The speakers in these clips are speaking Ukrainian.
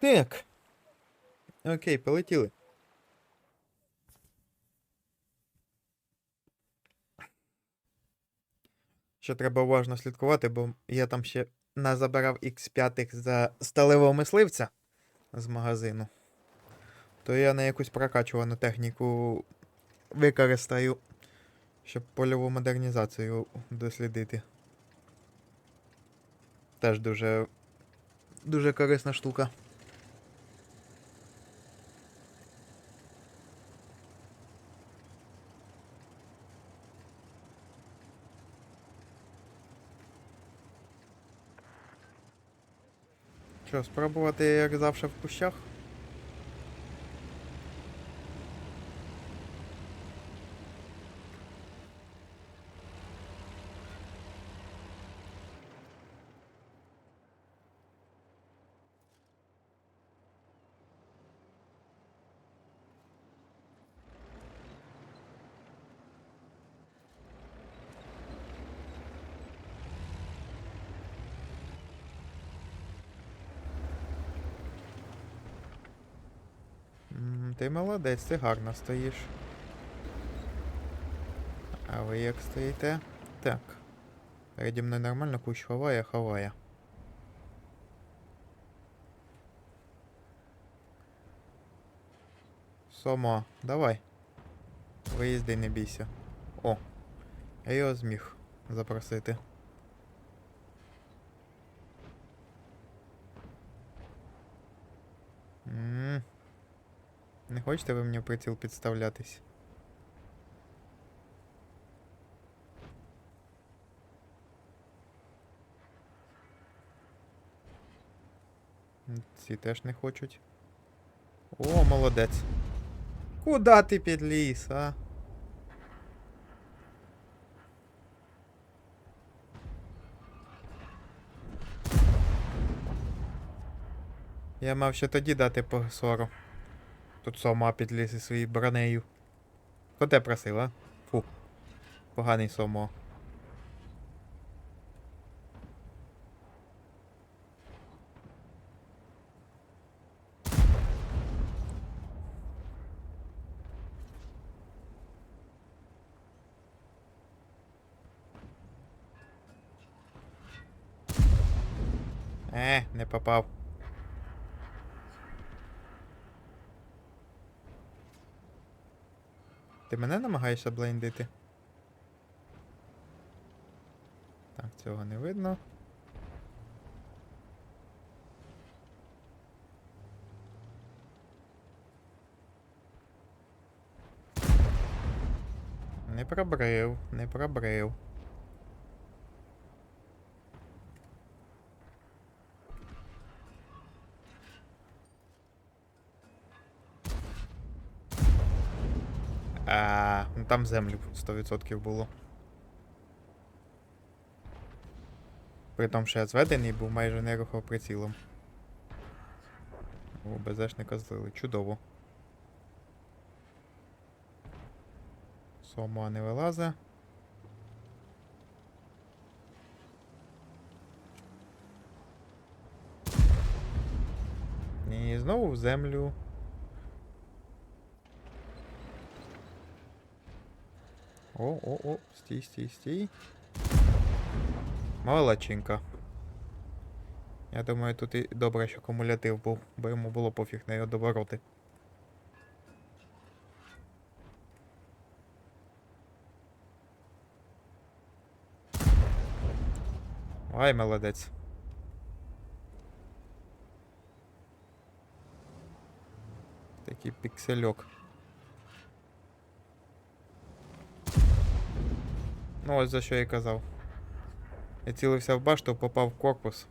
Так. Окей, полетіли. Ще треба уважно слідкувати, бо я там ще назабирав X5 за сталевого мисливця з магазину. То я на якусь прокачувану техніку використаю, щоб польову модернізацію дослідити. Теж дуже. Дуже корисна штука. Що, спробувати, як завжди, в кущах? Ти молодець, ти гарно стоїш. А ви як стоїте? Так. Переді мною нормально кущ ховає, ховає. Сомо, давай. Виїзди, не бійся. О, я його зміг запросити. Не хочете ви мені в приціл підставлятись? Ці теж не хочуть. О, молодець. Куда ти підліз, а? Я мав ще тоді дати по сору. Тут сома підліз із своєю бронею. Хто те просив, а? Фу. Поганий сомо. Е, не попав. Ти мене намагаєшся блендити? Так, цього не видно. Не пробрив, не пробрив. А, ну там землю 100% було. При тому, що я зведений був майже не рухав прицілом. О, злили. Чудово. Сома не вилазить. І знову в землю. О, о, о, стій, стій, стій. Молодчинка. Я думаю, тут і добре, що кумулятив був, бо йому було пофіг на його довороти. Ай, молодець. Такий піксельок. Ну, ось за що я казав. Я цілився в башту, попав в корпус.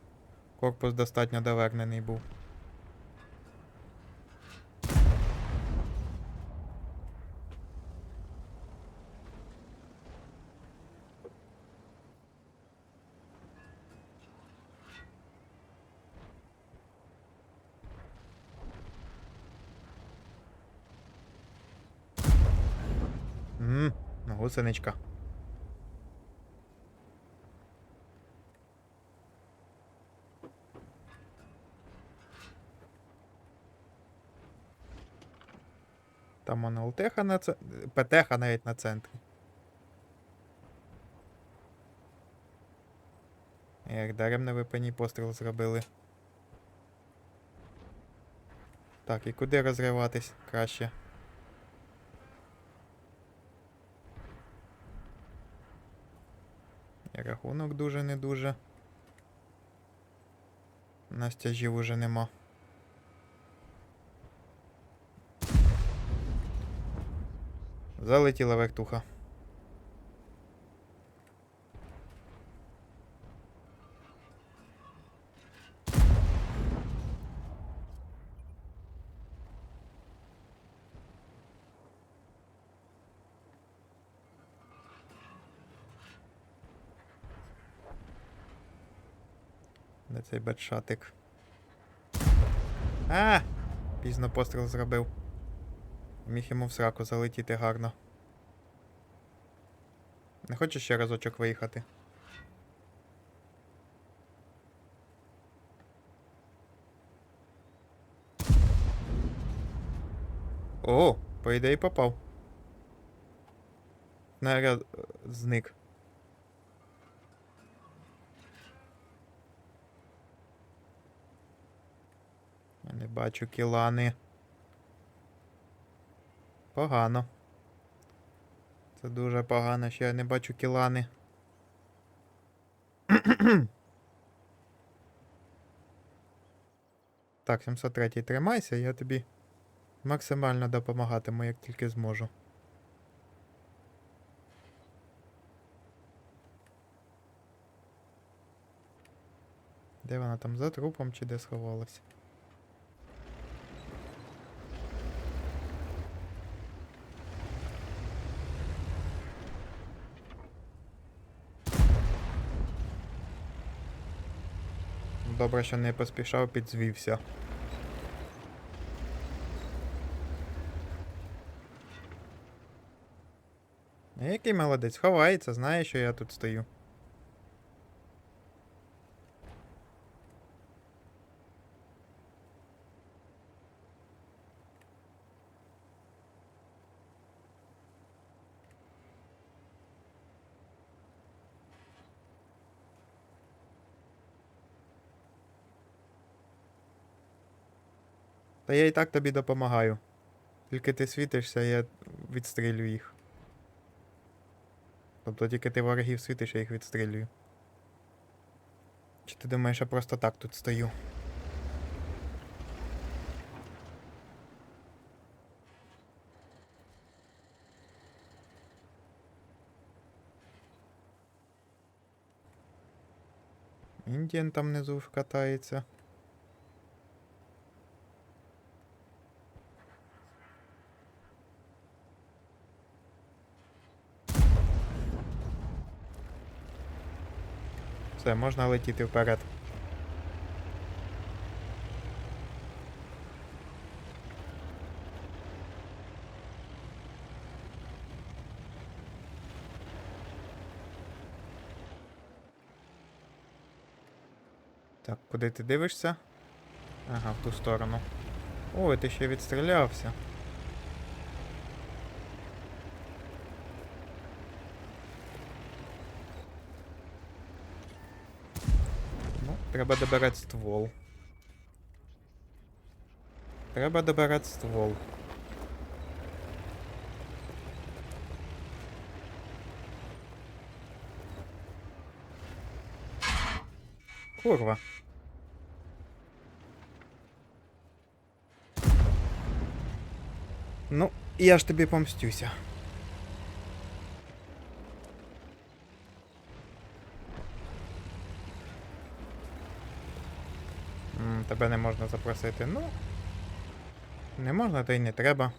Корпус достатньо довернений був. Ммм, гусеничка. Там вона ЛТХ на це. ПТХ навіть на центрі. Як даремно ви по постріл зробили. Так, і куди розриватись краще? І рахунок дуже не дуже. Настяжів уже нема. Залетіла вертуха. Де цей бетшатик? А! Пізно постріл зробив. Міг йому в сраку залетіти гарно. Не хочеш ще разочок виїхати? О, по ідеї попав. Наряд е, зник. Я не бачу кілани. Погано. Це дуже погано, що я не бачу кілани. так, 703 тримайся, я тобі максимально допомагатиму, як тільки зможу. Де вона там за трупом чи де сховалась? Добре, що не поспішав, підзвівся. Який молодець, ховається, знає, що я тут стою. Та я і так тобі допомагаю. Тільки ти світишся, я відстрілюю їх. Тобто тільки ти ворогів світиш, я їх відстрілюю. Чи ти думаєш, я просто так тут стою? Індієн там внизу катається. Все, можна летіти вперед. Так, куди ти дивишся? Ага, в ту сторону. Ой, ти ще відстрілявся. Треба добирати ствол. Треба добирати ствол. Курва. Ну, я ж тобі помстюся. Тебе не можна запросити. Ну. Не можна, та й не треба.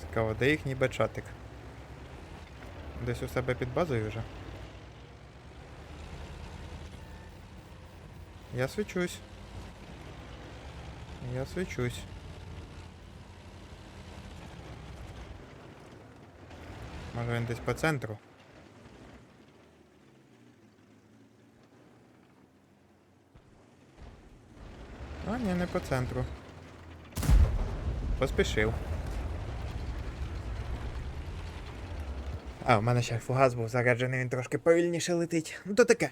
Цікаво, де їхній бачатик? Десь у себе під базою вже. Я свічусь. Я свічусь. Може він десь по центру. Ні, не по центру. Поспішив. А, у мене ще фугас був заряджений, він трошки повільніше летить. Ну то таке.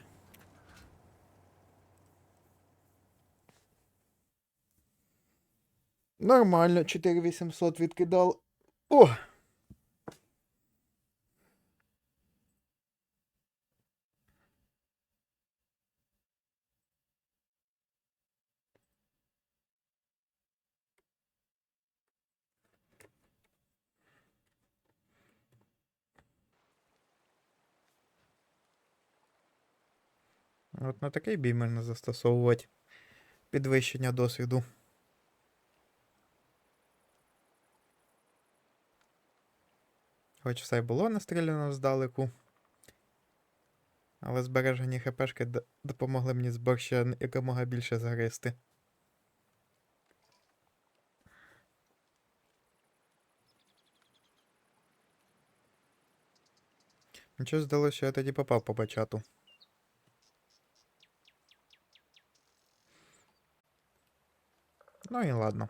Нормально, 4800 відкидав. О! От на такий бій можна застосовувати підвищення досвіду. Хоч все було настріляно здалеку. Але збережені хпшки допомогли мені з борща якомога більше загризти. Нічого здалося, що я тоді попав по бачату. Ну і ладно.